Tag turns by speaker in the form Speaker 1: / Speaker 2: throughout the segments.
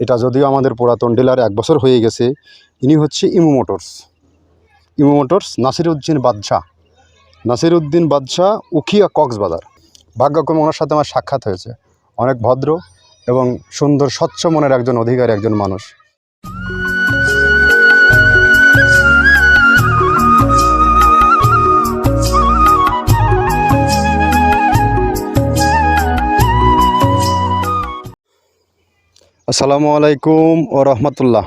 Speaker 1: এটা যদিও আমাদের পুরাতন ডিলার এক বছর হয়ে গেছে, ইনি হচ্ছে imo motors. Imo Motors Nasiruddin Badshah. Nasiruddin Badshah Ukhiya Cox's Bazar. ভাগ্যক্রমে ওনার সাথে আমার সাক্ষাৎ হয়েছে। অনেক ভদ্র এবং সুন্দর, স্বচ্ছ মনের একজন অধিকারী, একজন মানুষ। আসসালামু আলাইকুম ও রহমতুল্লাহ।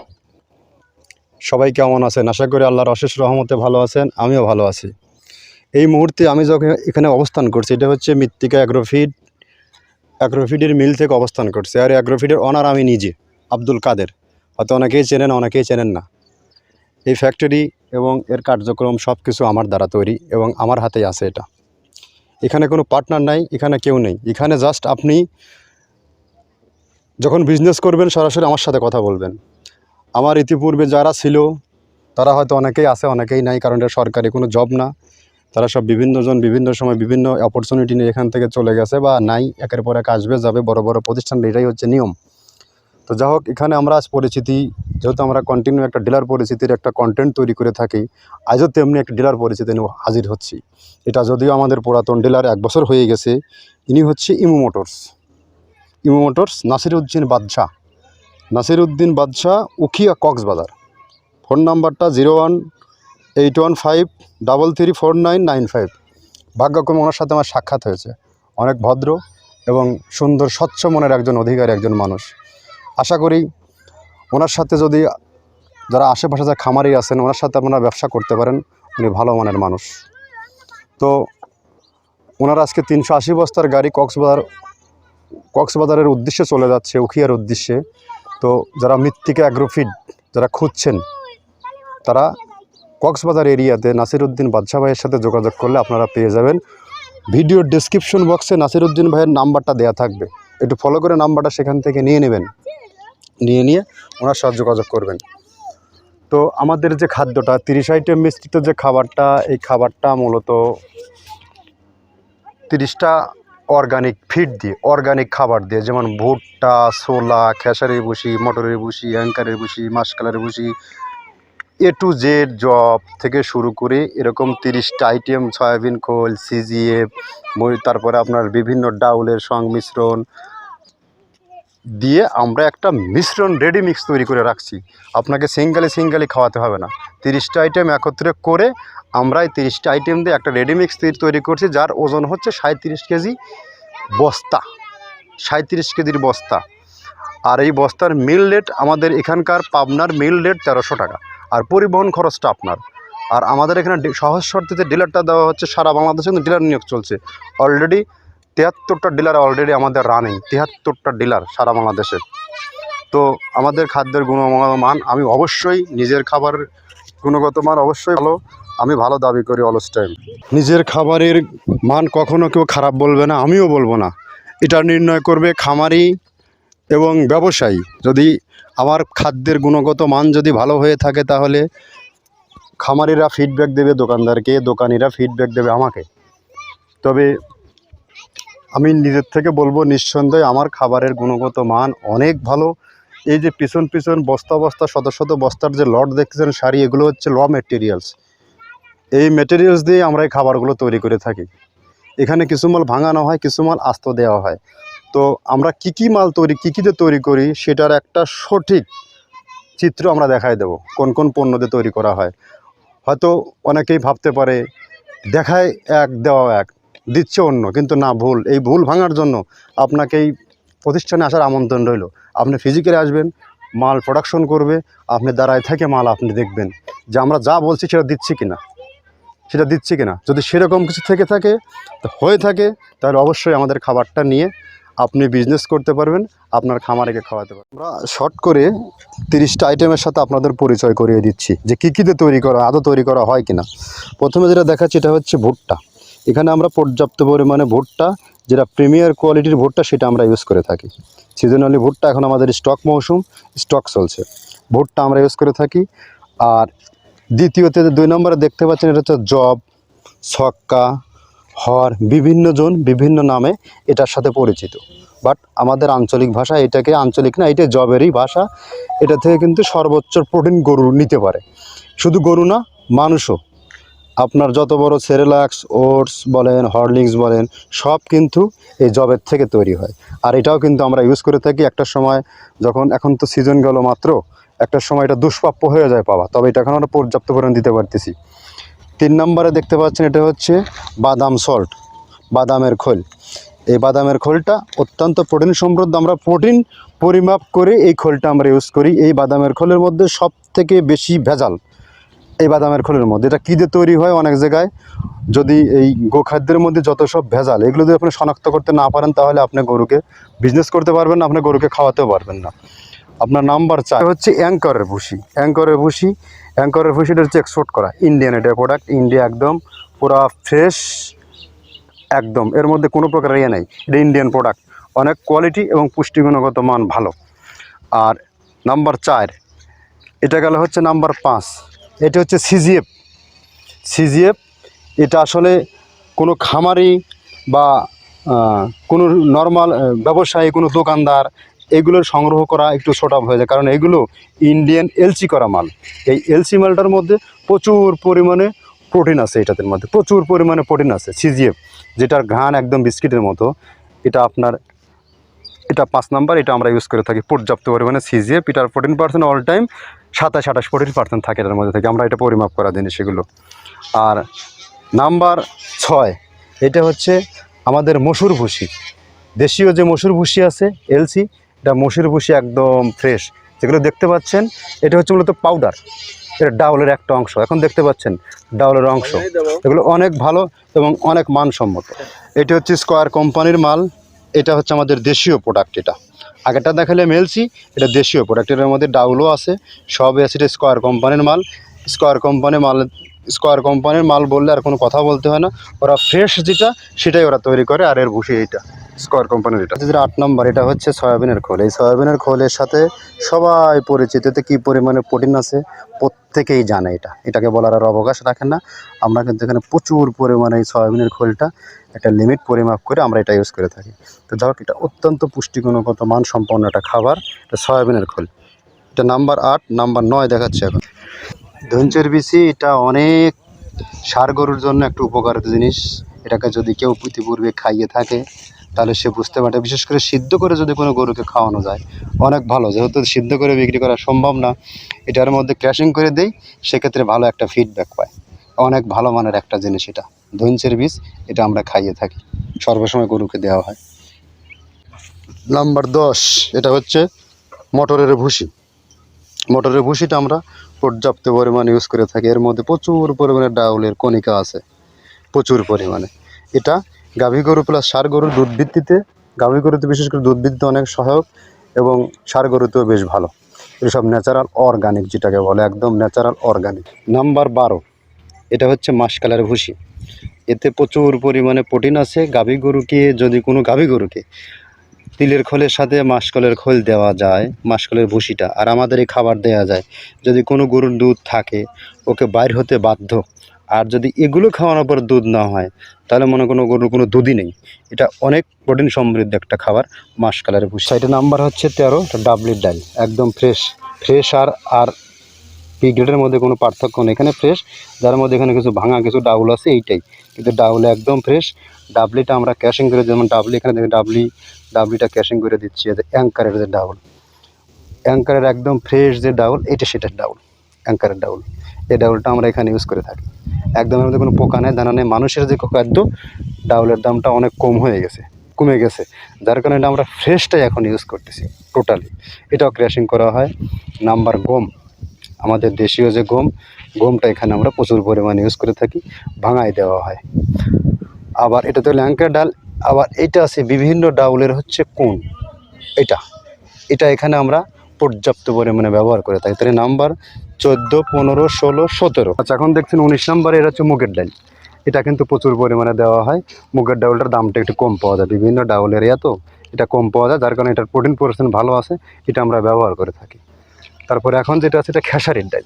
Speaker 1: সবাই কেমন আছেন? আশা করি আল্লাহর অশেষ রহমতে ভালো আছেন, আমিও ভালো আছি। এই মুহূর্তে আমি যখন এখানে অবস্থান করছি, এটা হচ্ছে মৃত্তিকা অ্যাগ্রোফিড, অ্যাগ্রোফিডের মিল থেকে অবস্থান করছে। আর অ্যাগ্রোফিডের অনার আমি নিজে, আব্দুল কাদের। হয়তো অনেকেই চেনেন অনেকেই চেনেন না। এই ফ্যাক্টরি এবং এর কার্যক্রম সব কিছু আমার দ্বারা তৈরি এবং আমার হাতেই আছে এটা। এখানে কোনো পার্টনার নাই, এখানে কেউ নেই। এখানে জাস্ট আপনি যখন বিজনেস করবেন, সরাসরি আমার সাথে কথা বলবেন। আমার ইতিপূর্বে যারা ছিল, তারা হয়তো অনেকেই আছে, অনেকেই নাই, কারণ এটা সরকারি কোনো জব না। তারা সব বিভিন্নজন, বিভিন্ন সময় বিভিন্ন অপরচুনিটি নিয়ে এখান থেকে চলে গেছে বা নাই, একের পর এক আসবে, যাবে, বড় বড় প্রতিষ্ঠান, এটাই হচ্ছে নিয়ম। তো যাই হোক, এখানে আমরা আজ পরিচিতি, যেহেতু আমরা কন্টিনিউ একটা ডিলার পরিচিতির একটা কন্টেন্ট তৈরি করে থাকি, আজও তেমনি একটা ডিলার পরিচিতি নিয়ে হাজির হচ্ছি। এটা যদিও আমাদের পুরাতন ডিলার এক বছর হয়ে গেছে, ইনি হচ্ছে ইমু মোটরস। ইমু মোটরস নাসিরউদ্দিন বাদশাহ নাসিরউদ্দিন বাদশাহ উখিয়া কক্সবাজার। ফোন নাম্বারটা zero one eight one five double three four nine nine five. ভাগ্যক্রমে ওনার সাথে আমার সাক্ষাৎ হয়েছে। অনেক ভদ্র এবং সুন্দর, স্বচ্ছ মনের একজন অধিকারী, একজন মানুষ। আশা করি ওনার সাথে যদি যারা আশেপাশে যারা খামারি আছেন, ওনার সাথে আপনারা ব্যবসা করতে পারেন। উনি ভালো মানের মানুষ। তো ওনার আজকে তিনশো আশি বস্তার গাড়ি কক্সবাজার কক্সবাজারের উদ্দেশ্যে চলে যাচ্ছে, উখিয়ার উদ্দেশ্যে। তো যারা মৃত্তিকা অ্যাগ্রোফিড যারা খুঁজছেন, তারা কক্সবাজার এরিয়াতে নাসিরউদ্দিন বাদশাহ ভাইয়ের সাথে যোগাযোগ করলে আপনারা পেয়ে যাবেন। ভিডিও ডেসক্রিপশন বক্সে নাসিরউদ্দিন ভাইয়ের নাম্বারটা দেওয়া থাকবে। একটু ফলো করে নাম্বারটা সেখান থেকে নিয়ে নেবেন। নিয়ে নিয়ে ওনার সাথে যোগাযোগ করবেন। তো আমাদের যে খাদ্যটা, তিরিশ আইটেম মিশ্রিত যে খাবারটা, এই খাবারটা মূলত তিরিশটা অর্গানিক ফিড দিয়ে অর্গানিক খাবার দিয়ে, যেমন ভুট্টা, ছোলা, খেসারের বসি মটরের ভুসি, অ্যাঙ্কারের ভুসি মাসকালের বসি এ টু জেড জব থেকে শুরু করে এরকম তিরিশটা আইটেম সয়াবিন খোল সিজিএফ তারপরে আপনার বিভিন্ন ডাউলের সংমিশ্রণ দিয়ে আমরা একটা মিশ্রণ রেডি মিক্স তৈরি করে রাখছি। আপনাকে সিঙ্গালি সিঙ্গালি খাওয়াতে হবে না। তিরিশটা আইটেম একত্রে করে আমরা এই তিরিশটা আইটেম দিয়ে একটা রেডি মিক্স তৈরি করছি, যার ওজন হচ্ছে সাঁত্রিশ কেজি বস্তা। সাঁত্রিশ কেজির বস্তা। আর এই বস্তার মিল রেট আমাদের এখানকার পাবনার মিল রেট তেরোশো টাকা। আর পরিবহন খরচটা আপনার। আর আমাদের এখানে সহজ শর্তিতে ডিলারটা দেওয়া হচ্ছে, সারা বাংলাদেশে কিন্তু ডিলার নিয়োগ চলছে। অলরেডি তিয়াত্তরটা ডিলার অলরেডি আমাদের রানিং তিয়াত্তরটা ডিলার সারা বাংলাদেশে। তো আমাদের খাদ্যের গুণগত মান আমি অবশ্যই নিজের খাবার গুণগত মান অবশ্যই ভালো, আমি ভালো দাবি করি অলস টাইম নিজের খাবারের মান কখনো কেউ খারাপ বলবে না, আমিও বলব না। এটা নির্ণয় করবে খামারি এবং ব্যবসায়ী। যদি আমার খাদ্যের গুণগত মান যদি ভালো হয়ে থাকে তাহলে খামারিরা ফিডব্যাক দেবে দোকানদারকে, দোকানিরা ফিডব্যাক দেবে আমাকে। তবে আমি নিজের থেকে বলব নিঃসন্দেহে আমার খাবারের গুণগত মান অনেক ভালো। এই যে পিছন পিছন বস্তা বস্তা, শত শত বস্তার যে লট দেখতেছেন, শাড়ি, এগুলো হচ্ছে ল মেটেরিয়ালস এই মেটেরিয়ালস দিয়ে আমরা এই খাবারগুলো তৈরি করে থাকি। এখানে কিছু মাল ভাঙানো হয়, কিছু মাল আস্ত দেওয়া হয়। তো আমরা কি কি মাল তৈরি, কী কীতে তৈরি করি, সেটার একটা সঠিক চিত্র আমরা দেখাই দেব, কোন কোন পণ্য দিয়ে তৈরি করা হয়। হয়তো অনেকেই ভাবতে পারে, দেখায় এক দেওয়া এক। দিচ্ছে অন্য, কিন্তু না, ভুল। এই ভুল ভাঙার জন্য আপনাকে এই প্রতিষ্ঠানে আসার আমন্ত্রণ রইল। আপনি ফিজিক্যালি আসবেন, মাল প্রোডাকশন করবে, আপনি দাঁড়ায় থেকে মাল আপনি দেখবেন যে আমরা যা বলছি সেটা দিচ্ছি কিনা, সেটা দিচ্ছি কিনা। যদি সেরকম কিছু থেকে থাকে হয়ে থাকে, তাহলে অবশ্যই আমাদের খাবারটা নিয়ে আপনি বিজনেস করতে পারবেন, আপনার খামারেকে খাওয়াতে পারবেন। আমরা শর্ট করে তিরিশটা আইটেমের সাথে আপনাদের পরিচয় করিয়ে দিচ্ছি যে কী কীতে তৈরি করা, আদৌ তৈরি করা হয় কিনা। প্রথমে যেটা দেখাচ্ছি, এটা হচ্ছে ভুট্টা। এখানে আমরা পর্যাপ্ত পরিমাণে ভুট্টা, যেটা প্রিমিয়ার কোয়ালিটির ভুট্টা, সেটা আমরা ইউজ করে থাকি। সিজনালি ভুট্টা এখন আমাদের স্টক মৌসুম স্টক চলছে। ভুট্টা আমরা ইউজ করে থাকি। আর দ্বিতীয়তে দুই নম্বরে দেখতে পাচ্ছেন, এটা হচ্ছে জব ছক্কা, হর, বিভিন্ন জন, বিভিন্ন নামে এটার সাথে পরিচিত। বাট আমাদের আঞ্চলিক ভাষা এটাকে আঞ্চলিক না এটা জবেরই ভাষা। এটা থেকে কিন্তু সর্বোচ্চ প্রোটিন গরু নিতে পারে। শুধু গরু না, মানুষও। আপনার যত বড় সেরেলাক্স, ওটস বলেন, হরলিক্স বলেন, সব কিন্তু এই জবের থেকে তৈরি হয়। আর এটাও কিন্তু আমরা ইউজ করে থাকি একটা সময় যখন, এখন তো সিজন গেল মাত্র, একটা সময় এটা দুষ্প্রাপ্য হয়ে যায় পাওয়া। তবে এটা এখন আমরা পর্যাপ্ত পরিমাণ দিতে পারতেছি। তিন নম্বরে দেখতে পাচ্ছেন এটা হচ্ছে বাদাম সল্ট বাদামের খোল। এই বাদামের খোলটা অত্যন্ত প্রোটিন সমৃদ্ধ। আমরা প্রোটিন পরিমাপ করে এই খোলটা আমরা ইউজ করি। এই বাদামের খোলের মধ্যে সব থেকে বেশি ভেজাল এই বাদামের খোলের মধ্যে। এটা কী দিয়ে তৈরি হয় অনেক জায়গায়? যদি এই গোখাদ্যের মধ্যে যত সব ভেজাল, এগুলো যদি আপনি শনাক্ত করতে না পারেন, তাহলে আপনি গরুকে বিজনেস করতে পারবেন না, আপনি গরুকে খাওয়াতেও পারবেন না। আপনার নাম্বার চার হচ্ছে অ্যাঙ্করের ভুসি। অ্যাঙ্করের ভুসি, অ্যাঙ্করের ভুসিটা হচ্ছে এক্সপোর্ট করা। ইন্ডিয়ান এটা প্রোডাক্ট ইন্ডিয়া একদম পুরা ফ্রেশ একদম। এর মধ্যে কোনো প্রকার ইয়ে নেই। এটা ইন্ডিয়ান প্রোডাক্ট অনেক কোয়ালিটি এবং পুষ্টিগুণগত মান ভালো। আর নাম্বার চার, এটা গেল হচ্ছে নাম্বার পাঁচ। এটা হচ্ছে সিজিএফ সিজিএফ এটা আসলে কোনো খামারি বা কোনো নর্মাল ব্যবসায়ী, কোনো দোকানদার এগুলোর সংগ্রহ করা একটু শর্ট আপ হয়ে যায়। কারণ এগুলো ইন্ডিয়ান এলসি করা মাল। এই এলসি মালটার মধ্যে প্রচুর পরিমাণে প্রোটিন আছে এটাদের মধ্যে। প্রচুর পরিমাণে প্রোটিন আছে সিজিএফ যেটার ঘ্রাণ একদম বিস্কিটের মতো। এটা আপনার, এটা পাঁচ নাম্বার, এটা আমরা ইউজ করে থাকি পর্যাপ্ত পরিমাণে সিজিএফ এটার প্রোটিন পার্সেন্ট অল টাইম সাতাশ আঠাশ প্রোটিন পার্সেন্ট থাকে এটার মধ্যে থেকে। আমরা এটা পরিমাপ করা জিনিস সেগুলো আর নাম্বার ছয় এটা হচ্ছে আমাদের মসুর ভুসি। দেশীয় যে মসুর ভুসি আছে এলসি এটা মসুর ভুসি একদম ফ্রেশ যেগুলো দেখতে পাচ্ছেন এটা হচ্ছে মূলত পাউডার এটা ডাউলের একটা অংশ। এখন দেখতে পাচ্ছেন ডাউলের অংশ। এগুলো অনেক ভালো এবং অনেক মানসম্মত। এটা হচ্ছে স্কোয়ার কোম্পানির মাল। এটা হচ্ছে আমাদের দেশীয় প্রোডাক্ট এটা। আগেরটা দেখালে এলসি এটা দেশীয় প্রোডাক্টের মধ্যে ডাউলও আছে সব আছে স্কোয়ার কোম্পানির মাল। স্কোয়ার কোম্পানির মাল স্কোয়ার কোম্পানির মাল বললে আর কোনো কথা বলতে হয় না। ওরা ফ্রেশ যেটা, সেটাই ওরা তৈরি করে, আর এর ভুষি এইটা স্কোয়ার কোম্পানির এটা। যেটা আট নম্বর, এটা হচ্ছে সয়াবিনের খোল। এই সয়াবিনের খোলের সাথে সবাই পরিচিত। এতে কী পরিমাণে প্রোটিন আছে, প্রত্যেকেই জানে এটা। এটাকে বলার আর অবকাশ রাখেন না। আমরা কিন্তু এখানে প্রচুর পরিমাণে এই সয়াবিনের খোলটা একটা লিমিট পরিমাপ করে আমরা এটা ইউজ করে থাকি। তো যাই হোক, এটা অত্যন্ত পুষ্টিগুণগত মান সম্পন্ন একটা খাবার, এটা সয়াবিনের খোল। এটা নাম্বার আট নাম্বার নয় দেখাচ্ছে এখন। ধনচের বিচি, এটা অনেক সার গরুর জন্য একটা উপকারিত জিনিস। এটাকে যদি কেউ ইতিপূর্বে খাইয়ে থাকে, তাহলে সে বুঝতে পারে বিশেষ করে সিদ্ধ করে যদি কোনো গরুকে খাওয়ানো যায়, অনেক ভালো। যেহেতু সিদ্ধ করে বিক্রি করা সম্ভব না, এটার মধ্যে ক্র্যাশিং করে দেই, সেক্ষেত্রে ভালো একটা ফিডব্যাক পায়। অনেক ভালো মানের একটা জিনিস এটা। ধনচের বীজ, এটা আমরা খাইয়ে থাকি। সর্বসময় গরুকে দেওয়া হয়। নাম্বার দশ, এটা হচ্ছে মটরের ভুসি। মটরের ভুসিটা আমরা পর্যাপ্ত পরিমাণ ইউজ করে থাকি। এর মধ্যে প্রচুর পরিমাণে ডাউলের কণিকা আছে। প্রচুর পরিমাণে। এটা গাভী গরু প্লাস সার গরুর দুধ ভিত্তিতে, গাভী গরুতে বিশেষ করে দুধ ভিত্তিতে অনেক সহায়ক এবং সার গরুতেও বেশ ভালো। এসব ন্যাচারাল অর্গানিক যেটাকে বলে, একদম ন্যাচারাল অর্গানিক নাম্বার বারো, এটা হচ্ছে মাসকালের ভুসি। এতে প্রচুর পরিমাণে প্রোটিন আছে। গাভী গরুকে, যদি কোনো গাভী গরুকে তিলের খোলের সাথে মাসকলের খোল দেওয়া যায়, মাসকলের ভুসিটা আর আমাদের এই খাবার দেওয়া যায়। যদি কোনো গরুর দুধ থাকে, ওকে বাইর হতে বাধ্য। আর যদি এগুলো খাওয়ানোর পর দুধ না হয়, তাহলে মনে কোনো গরুর কোনো দুধই নেই। এটা অনেক প্রোটিন সমৃদ্ধ একটা খাবার, মাসকালের ভুসি এটা নাম্বার হচ্ছে তেরো ডাবলির ডাল, একদম ফ্রেশ ফ্রেশ আর আর পি গ্রেডের মধ্যে কোনো পার্থক্য নেই। এখানে ফ্রেশ যার মধ্যে এখানে কিছু ভাঙা, কিছু ডাউল আছে, এইটাই। কিন্তু ডাউলে একদম ফ্রেশ ডাবলিটা আমরা ক্যাশিং করে যেমন ডাবলি, এখানে দেখি ডাবলি, ডাবলিটা ক্যাশিং করে দিচ্ছি অ্যাঙ্কারের যে ডাউল। অ্যাঙ্কারের একদম ফ্রেশ যে ডাউল, এটা সেটার ডাউল অ্যাঙ্কারের ডাউল। এই ডাউলটা আমরা এখানে ইউজ করে থাকি। একদম মধ্যে কোনো পোকা নেই, দানা নেই, মানুষের যে খাদ্য ডাউলের দামটা অনেক কম হয়ে গেছে, কমে গেছে। যার কারণে আমরা ফ্রেশটাই এখন ইউজ করতেছি টোটালি এটাও ক্র্যাশিং করা হয়। নাম্বার গম আমাদের দেশীয় যে গম, গমটা এখানে আমরা প্রচুর পরিমাণে ইউজ করে থাকি, ভাঙায় দেওয়া হয়। আবার এটা তো ল্যাঙ্কের ডাল, আবার এটা আছে বিভিন্ন ডাউলের হচ্ছে কোন এটা এটা এখানে আমরা পর্যাপ্ত পরিমাণে ব্যবহার করে থাকি। তাহলে নাম্বার চোদ্দ, পনেরো, ষোলো, সতেরো। আচ্ছা এখন দেখছেন উনিশ নাম্বার এটা হচ্ছে মুগের ডাল। এটা কিন্তু প্রচুর পরিমাণে দেওয়া হয়। মুগের ডাউলটার দামটা একটু কম পাওয়া যায়। বিভিন্ন ডাউলের এরিয়া তো এটা কম পাওয়া যায়, যার কারণে এটার প্রোটিন পার্সেন্ট ভালো আছে, এটা আমরা ব্যবহার করে থাকি। তারপরে এখন যেটা আছে, এটা খেসারির ডাল।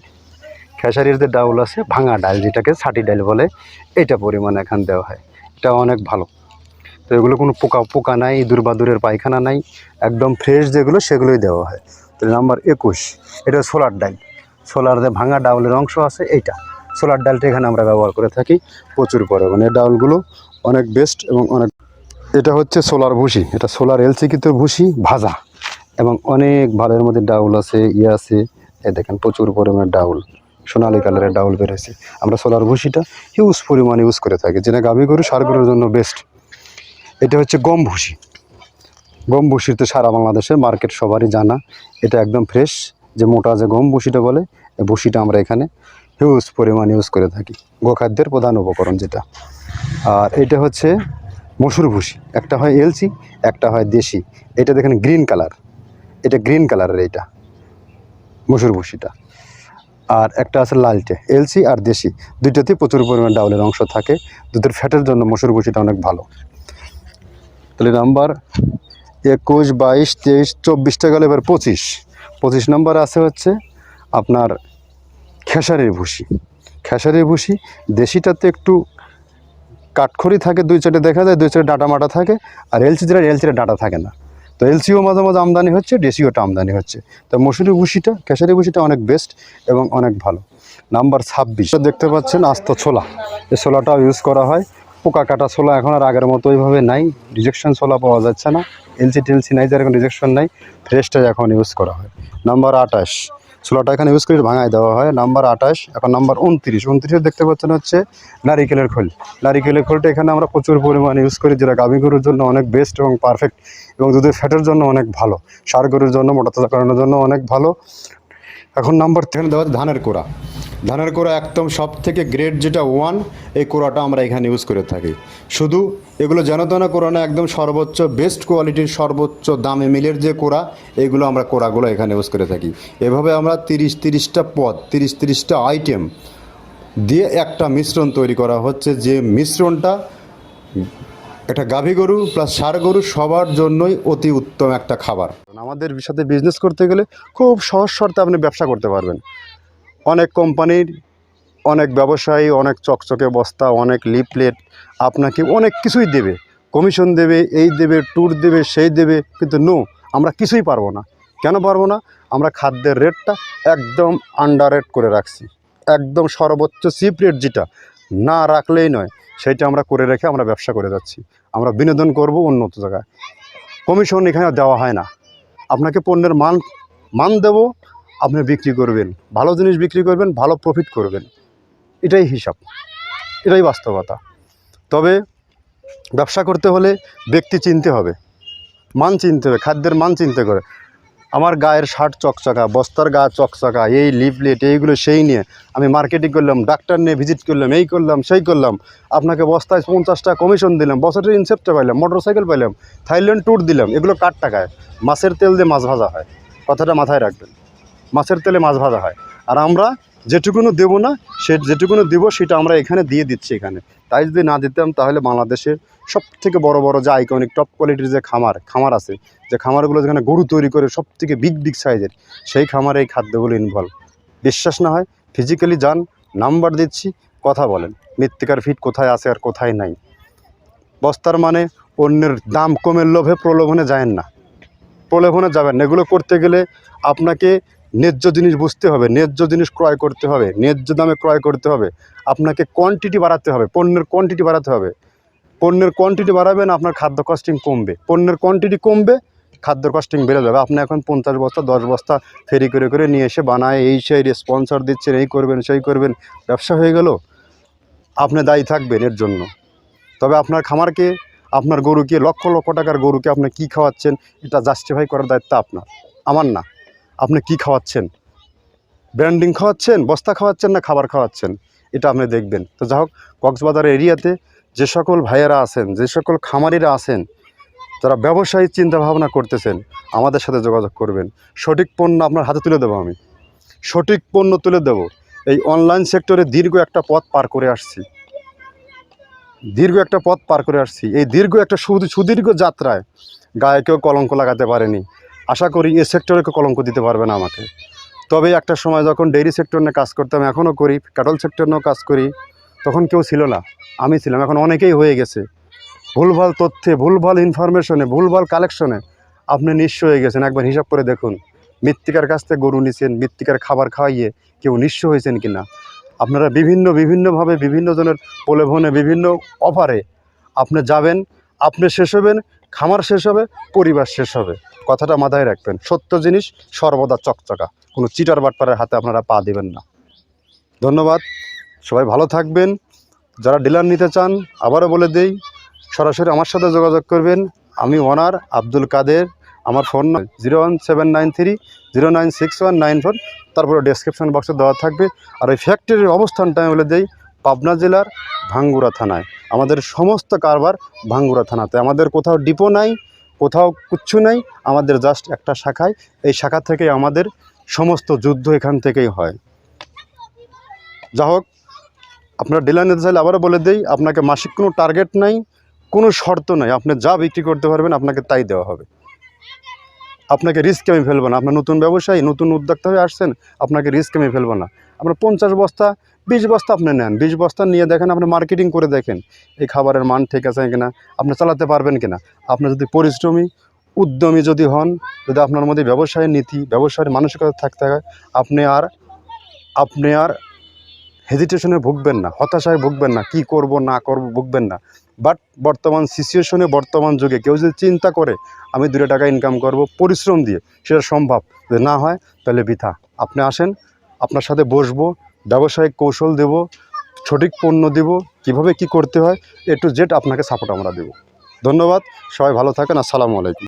Speaker 1: খেসারির যে ডাউল আছে, ভাঙা ডাল যেটাকে ছাটি ডাল বলে এটা পরিমাণে এখান দেওয়া হয়। এটা অনেক ভালো। তো এগুলো কোনো পোকা পোকা নাই ইঁদুর বাদুরের পায়খানা নাই, একদম ফ্রেশ যেগুলো, সেগুলোই দেওয়া হয়। তো নাম্বার একুশ, এটা সোলার ডাল। সোলার যে ভাঙা ডাউলের অংশ আছে, এইটা। সোলার ডালটা এখানে আমরা ব্যবহার করে থাকি, প্রচুর পরিমাণে। ডাউলগুলো অনেক বেস্ট এবং অনেক এটা হচ্ছে সোলার ভুসি। এটা সোলার এলসিকিতে ভুসি, ভাজা। এবং অনেক ভালো এর মধ্যে ডাউল আছে ইয়ে আছে। এ দেখেন, প্রচুর পরিমাণে ডাউল, সোনালি কালারের ডাউল বেরোছে আমরা সোলার ভুসিটা হিউজ পরিমাণে ইউজ করে থাকি। যেটা গাভী গরু, সার গরুর জন্য বেস্ট এটা হচ্ছে গম ভুসি গম ভুসির তো সারা বাংলাদেশের মার্কেট সবারই জানা। এটা একদম ফ্রেশ যে মোটা যে গম ভুসিটা বলে এই ভুসিটা আমরা এখানে হিউজ পরিমাণ ইউজ করে থাকি। গোখাদ্যের প্রধান উপকরণ যেটা। আর এটা হচ্ছে মসুর ভুসি একটা হয় এলসি একটা হয় দেশি। এটা দেখেন গ্রিন কালার এটা গ্রিন কালারের এইটা, মসুর ভুসিটা আর একটা আছে লালটে, এলসি আর দেশি। দুইটাতেই প্রচুর পরিমাণ ডাউলের অংশ থাকে, দুধের ফ্যাটের জন্য মসুর ভুসিটা অনেক ভালো। তাহলে নাম্বার একুশ, বাইশ, তেইশ চব্বিশটা গেলে এবার পঁচিশ। পঁচিশ নাম্বার আছে হচ্ছে আপনার খেসারির ভুসি খেসারির ভুসি দেশিটাতে একটু কাঠখড়ি থাকে, দুই চারটে দেখা যায়, দুই চারটে ডাটা মাটা থাকে, আর এলসি যেটা, এলসিটা ডাটা থাকে না। তো এলসিও মাঝে মাঝে আমদানি হচ্ছে, ডেসিওটা আমদানি হচ্ছে। তো মসুরি ভুসিটা খেসারি ভুসিটা অনেক বেস্ট এবং অনেক ভালো। নাম্বার ছাব্বিশ দেখতে পাচ্ছেন আস্ত ছোলা। এই ছোলাটাও ইউজ করা হয়। পোকা কাটা ছোলা এখন আর আগের মতো ওইভাবে নাই। রিজেকশন ছোলা পাওয়া যাচ্ছে না। এলসি টেলসি নাই, যার এখন রিজেকশন নাই। ফ্রেশটাই এখন ইউজ করা হয়। নাম্বার আঠাশ ছোলাটা এখানে ইউজ করে ভাঙায় দেওয়া হয়। নাম্বার আঠাশ, এখন নাম্বার উনত্রিশ। উনত্রিশে দেখতে পাচ্ছেন হচ্ছে নারিকেলের খোল। নারিকেলের খোলটা এখানে আমরা প্রচুর পরিমাণে ইউজ করি, যেটা গাভী গরুর জন্য অনেক বেস্ট এবং পারফেক্ট এবং দুধের ফ্যাটের জন্য অনেক ভালো। সার গরুর জন্য, মোটা তাজা করানোর জন্য অনেক ভালো। এখন নাম্বার টেন দেওয়া ধানের কোড়া। ধানের কোড়া একদম সব থেকে গ্রেড যেটা ওয়ান এই কোড়াটা আমরা এখানে ইউজ করে থাকি। শুধু এগুলো জানাতনা কোড়া না, একদম সর্বোচ্চ বেস্ট কোয়ালিটির সর্বোচ্চ দামে মিলের যে কোড়া এইগুলো আমরা কোড়াগুলো এখানে ইউজ করে থাকি। এভাবে আমরা তিরিশ তিরিশটা পদ, তিরিশ তিরিশটা আইটেম দিয়ে একটা মিশ্রণ তৈরি করা হচ্ছে যে মিশ্রণটা একটা গাভী গরু প্লাস ষাঁড় গরু সবার জন্যই অতি উত্তম একটা খাবার। আমাদের সাথে বিজনেস করতে গেলে খুব সহজ শর্তে আপনি ব্যবসা করতে পারবেন। অনেক কোম্পানির অনেক ব্যবসায়ী, অনেক চকচকে বস্তা, অনেক লিফলেট আপনাকে অনেক কিছুই দেবে। কমিশন দেবে, এই দেবে ট্যুর দেবে, সেই দেবে, কিন্তু নো আমরা কিছুই পারব না। কেন পারব না? আমরা খাদ্যের রেটটা একদম আন্ডার রেট করে রাখছি। একদম সর্বোচ্চ চিপ রেট যেটা না রাখলেই নয় সেইটা আমরা করে রেখে আমরা ব্যবসা করে যাচ্ছি। আমরা বিনোদন করব উন্নত জায়গায়। কমিশন এখানে দেওয়া হয় না। আপনাকে পণ্যের মান মান দেব, আপনি বিক্রি করবেন। ভালো জিনিস বিক্রি করবেন, ভালো প্রফিট করবেন। এটাই হিসাব। এটাই বাস্তবতা। তবে ব্যবসা করতে হলে ব্যক্তি চিনতে হবে। মান চিনতে হবে, খাদ্যের মান চিনতে করে আমার গায়ের শার্ট চকচকা, বস্তার গা চকচকা, এই লিফলেট এইগুলো সেই নিয়ে আমি মার্কেটিং করলাম ডাক্তার নিয়ে ভিজিট করলাম, এই করলাম, সেই করলাম। আপনাকে বস্তায় পঞ্চাশটা কমিশন দিলাম, বছরের ইনসেপ্টটা পাইলাম মোটর সাইকেল পাইলাম থাইল্যান্ড ট্যুর দিলাম, এগুলো কাট টাকায়? মাছের তেল দিয়ে মাছ ভাজা হয়। কথাটা মাথায় রাখবেন। মাছের তেলে মাছ ভাজা হয়। আর আমরা যেটুকুনো দেবো না, সে যেটুকুনো দেবো সেটা আমরা এখানে দিয়ে দিচ্ছি এখানে। তাই যদি না দিতাম তাহলে বাংলাদেশের সব থেকে বড় বড় যে আইকনিক টপ কোয়ালিটির যে খামার খামার আছে, যে খামারগুলো যেখানে গরু তৈরি করে সব থেকে বিগ বিগ সাইজের সেই খামারে এই খাদ্যগুলো ইনভলভ বিশ্বাস না হয় ফিজিক্যালি যান নাম্বার দিচ্ছি, কথা বলেন। মৃত্তিকার ফিট কোথায় আছে আর কোথায় নাই। বস্তার মানে অন্যের দাম কমের লোভে প্রলোভনে যায় না। প্রলোভনে যাবেন এগুলো করতে গেলে আপনাকে ন্যায্য জিনিস বুঝতে হবে, ন্যায্য জিনিস ক্রয় করতে হবে, ন্যায্য দামে ক্রয় করতে হবে। আপনাকে কোয়ান্টিটি বাড়াতে হবে, পণ্যের কোয়ান্টিটি বাড়াতে হবে। পণ্যের কোয়ান্টিটি বাড়াবেন, আপনার খাদ্য কস্টিং কমবে। পণ্যের কোয়ান্টিটি কমবে, খাদ্য কস্টিং বেড়ে যাবে। আপনি এখন পঞ্চাশ বস্তা, দশ বস্তা ফেরি করে করে নিয়ে এসে বানায়, এই সেই স্পন্সর দিচ্ছেন, এই করবেন, সেই করবেন, ব্যবসা হয়ে গেল। আপনি দায়ী থাকবেন এর জন্য। তবে আপনার খামারকে, আপনার গরুকে, লক্ষ লক্ষ টাকার গরুকে আপনি কী খাওয়াচ্ছেন, এটা জাস্টিফাই করার দায়িত্ব আপনার। আমার না। আপনি কি খাওয়াচ্ছেন? ব্র্যান্ডিং খাওয়াচ্ছেন, বস্তা খাওয়াচ্ছেন না খাবার খাওয়াচ্ছেন? এটা আপনি দেখবেন। তো যা হোক, কক্সবাজার এরিয়াতে যে সকল ভাইয়েরা আছেন, যে সকল খামারিরা আছেন, যারা ব্যবসায়ী চিন্তা ভাবনা করতেছেন, আমাদের সাথে যোগাযোগ করবেন। সঠিক পণ্য আপনার হাতে তুলে দেবো আমি। সঠিক পণ্য তুলে দেব। এই অনলাইন সেক্টরে দীর্ঘ একটা পথ পার করে আসছি। দীর্ঘ একটা পথ পার করে আসছি। এই দীর্ঘ একটা সুদীর্ঘ যাত্রায় গায়ে কেউ কলঙ্ক লাগাতে পারেনি। আশা করি এ সেক্টরে কলঙ্ক দিতে পারবে না আমাকে। তবে একটা সময় যখন ডেইরি সেক্টর নিয়ে কাজ করতাম এখনও করি ক্যাটল সেক্টর নিয়েও কাজ করি, তখন কেউ ছিল না। আমি ছিলাম, এখন অনেকেই হয়ে গেছে। ভুলভাল তথ্যে, ভুলভাল ইনফরমেশনে ভুলভাল কালেকশনে আপনি নিঃস্ব হয়ে গেছেন। একবার হিসাব করে দেখুন, মৃত্তিকার কাছ থেকে গরু নিছেন, মৃত্তিকার খাবার খাওয়াইয়ে কেউ নিঃস্ব হয়েছেন কি না আপনারা বিভিন্ন, বিভিন্নভাবে বিভিন্ন জনের প্রলোভনে, বিভিন্ন অফারে আপনি যাবেন, আপনি শেষ হবেন খামার শেষ হবে, পরিবার শেষ হবে। কথাটা মাথায় রাখবেন, সত্য জিনিস সর্বদা চকচকা। কোনো চিটার বাটপারের হাতে আপনারা পা দিবেন না। ধন্যবাদ, সবাই ভালো থাকবেন। যারা ডিলার নিতে চান, আবারও বলে দেই, সরাসরি আমার সাথে যোগাযোগ করবেন। আমি ওনার, আব্দুল কাদের। আমার phone zero one seven nine three, zero nine six one nine four. তারপরে ডেসক্রিপশন বক্সে দেওয়া থাকবে। আর ওই ফ্যাক্টরির অবস্থানটা আমি বলে দেই পাবনা জেলার ভাঙ্গুরা থানায়। আমাদের সমস্ত কারবার ভাঙ্গুরা থানাতে। আমাদের কোথাও ডিপো নাই, কোথাও কিচ্ছু নাই, আমাদের জাস্ট একটা শাখায়। এই শাখা থেকে আমাদের সমস্ত যুদ্ধ এখান থেকেই হয়। যা হোক, আপনার ডিলার নিতে চাইলে আবারও বলে দেই, আপনাকে মাসিক কোনো টার্গেট নাই, কোনো শর্ত নাই। আপনি যা বিক্রি করতে পারবেন, আপনাকে তাই দেওয়া হবে। আপনাকে রিস্ক আমি ফেলব না। আপনার নতুন ব্যবসায়ী, নতুন উদ্যোক্তা হয়ে আসছেন, আপনাকে রিস্ক আমি ফেলব না। আপনার পঞ্চাশ বস্তা বিশ বস্তা আপনি নেন, বিশ বস্তা নিয়ে দেখেন, আপনি মার্কেটিং করে দেখেন এই খাবারের মান ঠিক আছে কিনা, আপনি চালাতে পারবেন কিনা। আপনি যদি পরিশ্রমী, উদ্যমী যদি হন, যদি আপনার মধ্যে ব্যবসায়ের নীতি, ব্যবসায়ের মানসিকতা থাকতে হয় আপনি আর আপনি আর হেজিটেশনে ভুগবেন না, হতাশায় ভুগবেন না, কি করব, না করব ভুগবেন না। বাট বর্তমান সিচুয়েশনে বর্তমান যুগে কেউ যদি চিন্তা করে, আমি দুটো টাকা ইনকাম করব, পরিশ্রম দিয়ে, সেটা সম্ভব। যদি না হয়, তাহলে বৃথা। আপনি আসেন, আপনার সাথে বসবো ব্যবসায়িক কৌশল দেব, সঠিক পণ্য দেব, কীভাবে কি করতে হয় এ টু জেড আপনাকে সাপোর্ট আমরা দেব। ধন্যবাদ, সবাই ভালো থাকেন, আসসালামু আলাইকুম।